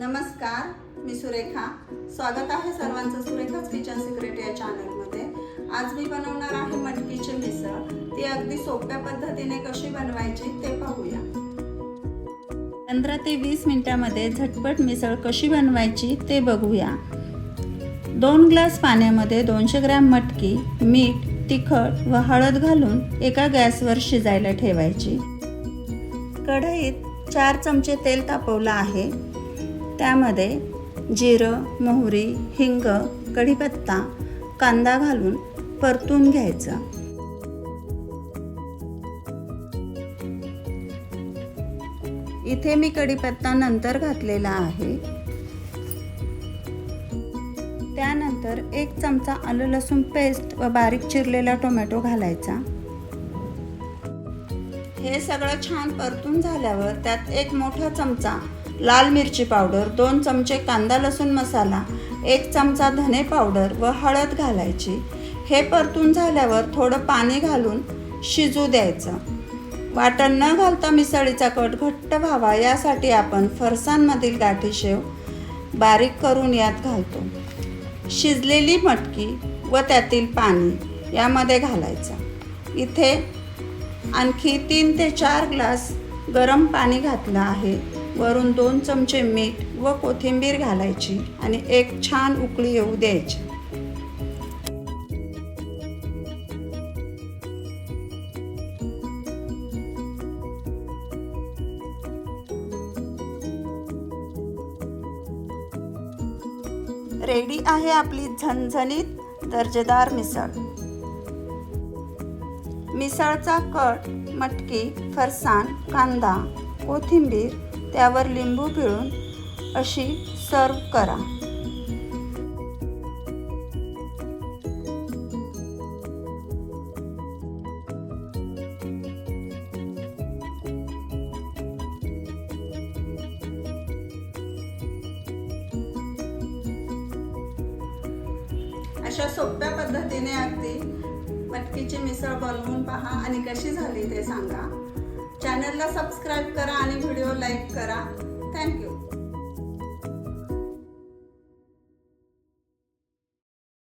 नमस्कार मी सुरेखा. स्वागत आहे सर्वांचं सुरेखाच किचन सिक्रेट या चॅनलमध्ये. आज मी बनवणार आहे मटकीची मिसळ. ती अगदी सोप्या पद्धतीने कशी बनवायची ते पाहूया. पंधरा ते वीस मिनटामध्ये झटपट मिसळ कशी बनवायची ते बघूया. दोन ग्लास पाण्यामध्ये दोनशे ग्रॅम मटकी मीठ तिखट व हळद घालून एका गॅसवर शिजायला ठेवायची. कढईत चार चमचे तेल तापवलं आहे. त्यामध्ये जिरं मोहरी हिंग कढीपत्ता कांदा घालून परतून घ्यायचा. इथे मी कढीपत्ता नंतर घातलेला आहे. त्यानंतर एक चमचा आलं लसूण पेस्ट व बारीक चिरलेला टोमॅटो घालायचा. हे सगळं छान परतून झाल्यावर त्यात एक मोठा चमचा लाल मिरची पावडर दोन चमचे कांदा लसूण मसाला एक चमचा धने पावडर व हळद घालायची. हे परतून झाल्यावर थोडं पाणी घालून शिजू द्यायचं. वाटण न घालता मिसळीचा कट घट्ट व्हावा यासाठी आपण फरसांमधील गाठी शेव बारीक करून यात घालतो. शिजलेली मटकी व त्यातील पाणी यामध्ये घालायचं. इथे आणखी तीन ते चार ग्लास गरम पाणी घातलं आहे. वरून दोन चमचे मीठ व कोथिंबीर घालायची आणि एक छान उकळी येऊ द्यायची. रेडी आहे आपली झणझणीत दर्जेदार मिसळ. मिसळचा कट मटकी फरसाण कांदा कोथिंबीर त्यावर लिंबू पिळून अशी सर्व करा. अशा सोप्या पद्धतीने अगदी मटकीची मिसळ बनवून पहा आणि कशी झाली ते सांगा. चॅनलला सबस्क्राईब करा आणि व्हिडिओ लाईक करा. थँक्यू